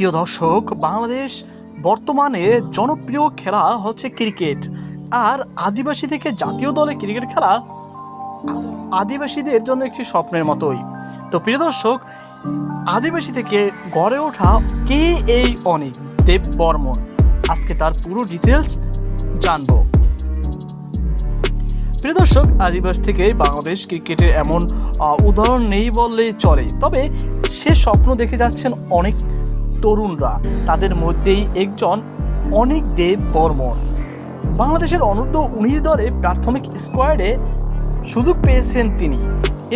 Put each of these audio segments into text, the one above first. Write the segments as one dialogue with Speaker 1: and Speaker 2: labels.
Speaker 1: প্রিয় দর্শক, বাংলাদেশ বর্তমানে জনপ্রিয় খেলা হচ্ছে ক্রিকেট। আর আদিবাসী থেকে জাতীয় দলে ক্রিকেট খেলা আদিবাসীদের জন্য একটি স্বপ্নের মতোই। তো প্রিয় দর্শক, আদিবাসী থেকে গড়ে ওঠা কে এই অনিক? দেব বর্মন। আজকে তার পুরো ডিটেলস জানব। প্রিয় দর্শক, আদিবাসী থেকে বাংলাদেশ ক্রিকেটের এমন উদাহরণ নেই বললেই চলে। তবে সে স্বপ্ন দেখে যাচ্ছেন অনেক তরুণরা, তাদের মধ্যেই একজন অনেক দেব বর্মন বাংলাদেশের অনূর্ধ্ব উনিশ দলে প্রাথমিক স্কোয়াডে সুযোগ পেয়েছেন তিনি।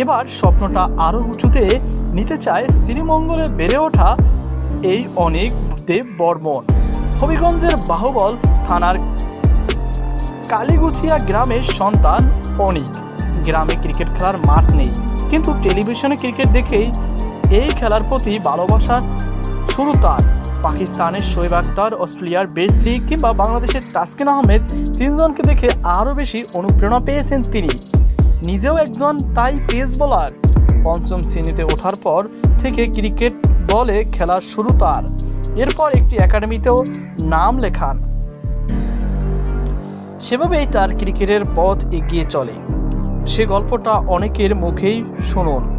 Speaker 1: এবার স্বপ্নটা আরও উঁচুতে নিতে চায় শ্রীমঙ্গলে বেড়ে ওঠা এই অনেক দেব বর্মন হবিগঞ্জের বাহুবল থানার কালীগুছিয়া গ্রামের সন্তান অনিক। গ্রামে ক্রিকেট খেলার মাঠ নেই, কিন্তু টেলিভিশনে ক্রিকেট দেখেই এই খেলার প্রতি ভালোবাসা শুরু তার পাকিস্তানের শোয়েব আক্তার অস্ট্রেলিয়ার বেটলি কিংবা বাংলাদেশের তাসকিন আহমেদ তিনজনকে দেখে আরও বেশি অনুপ্রেরণা পেয়েছেন তিনি। নিজেও একজন তাই পেস বোলার। পঞ্চম শ্রেণীতে ওঠার পর থেকে ক্রিকেট বলে খেলার শুরু তার এরপর একটি একাডেমিতেও নাম লেখান। সেভাবেই তার ক্রিকেটের পথ এগিয়ে চলে। সে গল্পটা অনেকের মুখেই শুনুন।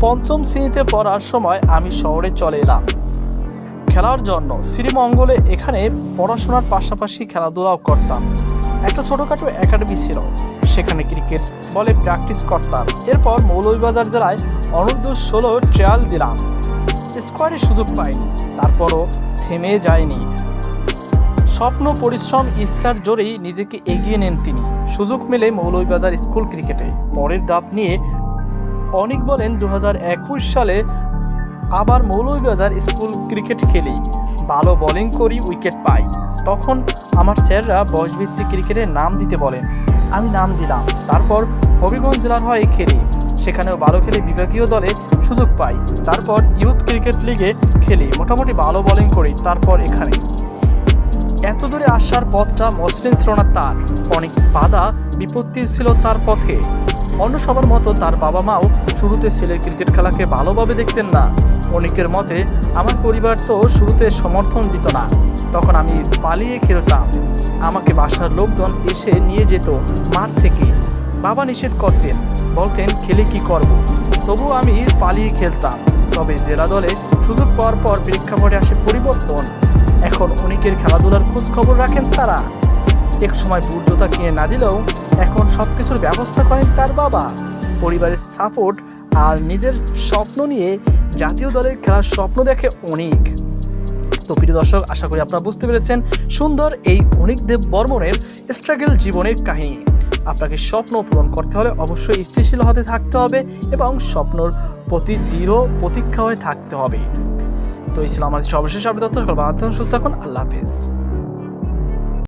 Speaker 1: পঞ্চম শ্রেণীতে পড়ার সময় আমি শহরে চলে এলাম। খেলার জন্য শ্রীমঙ্গলে এখানে পড়াশোনার পাশাপাশি খেলাধুলাও করতাম। একটা ছোটোখাটো একাডেমি ছিল। সেখানে ক্রিকেট বলে প্র্যাকটিস করতাম। এরপর মৌলভীবাজার জেলায় অনূর্ধ্ব ষোলো ট্রায়াল দিলাম। স্কোয়াডে সুযোগ পাইনি। তারপরও থেমে যায়নি স্বপ্ন, পরিশ্রম, ইচ্ছার জোরেই নিজেকে এগিয়ে নেন তিনি। সুযোগ মেলে মৌলভীবাজার স্কুল ক্রিকেটে। পরের ধাপ নিয়ে অনেক বলেন দু হাজার একুশ সালে আবার মৌলভীবাজার স্কুল ক্রিকেট খেলি। ভালো বোলিং করি উইকেট পাই। তখন আমার স্যাররা বয়সভিত্তিক ক্রিকেটের নাম দিতে বলেন। আমি নাম দিলাম। তারপর হবিগঞ্জ জেলার হয়ে খেলি। সেখানেও ভালো খেলে বিভাগীয় দলে সুযোগ পাই। তারপর ইউথ ক্রিকেট লিগে খেলি। মোটামুটি ভালো বোলিং করি, তারপর এখানে। এত দূরে আসার পথটা মসৃণ ছিল না তার। অনেক বাধা, বিপত্তি ছিল তার পথে। অন্য সবার মতো তার বাবা মাও শুরুতে ছেলের ক্রিকেট খেলাকে ভালোভাবে দেখতেন না। অনেকের মতে, আমার পরিবার তো শুরুতে সমর্থন দিত না। তখন আমি পালিয়ে খেলতাম। আমাকে বাসার লোকজন এসে নিয়ে যেত মাঠ থেকে। বাবা নিষেধ করতেন, বলতেন, খেলে কি করব। তবু আমি পালিয়ে খেলতাম। তবে জেলা দলে সুযোগ পাওয়ার পর প্রেক্ষাপটে আসে পরিবর্তন। এখন অনেকের খেলাধুলার খোঁজ খবর রাখেন তারা। এক সময় বুদ্ধতা কিনে না দিলেও এখন সব কিছুর ব্যবস্থা করেন তার বাবা। পরিবারের সাপোর্ট আর নিজের স্বপ্ন নিয়ে জাতীয় দলের খেলার স্বপ্ন দেখে অনেক। তো প্রিয় দর্শক, আশা করি আপনারা বুঝতে পেরেছেন সুন্দর এই অনিক দেব বর্মনের স্ট্রাগল জীবনের কাহিনী। আপনাকে স্বপ্ন পূরণ করতে হলে অবশ্যই স্থিতিশীল হতে থাকতে হবে এবং স্বপ্নর প্রতি দৃঢ় প্রতীক্ষা হয়ে থাকতে হবে। তো এই ছিল আমাদের সর্বশেষ সকল ভালো সুস্থ থাকুন। আল্লাহ হাফিজ।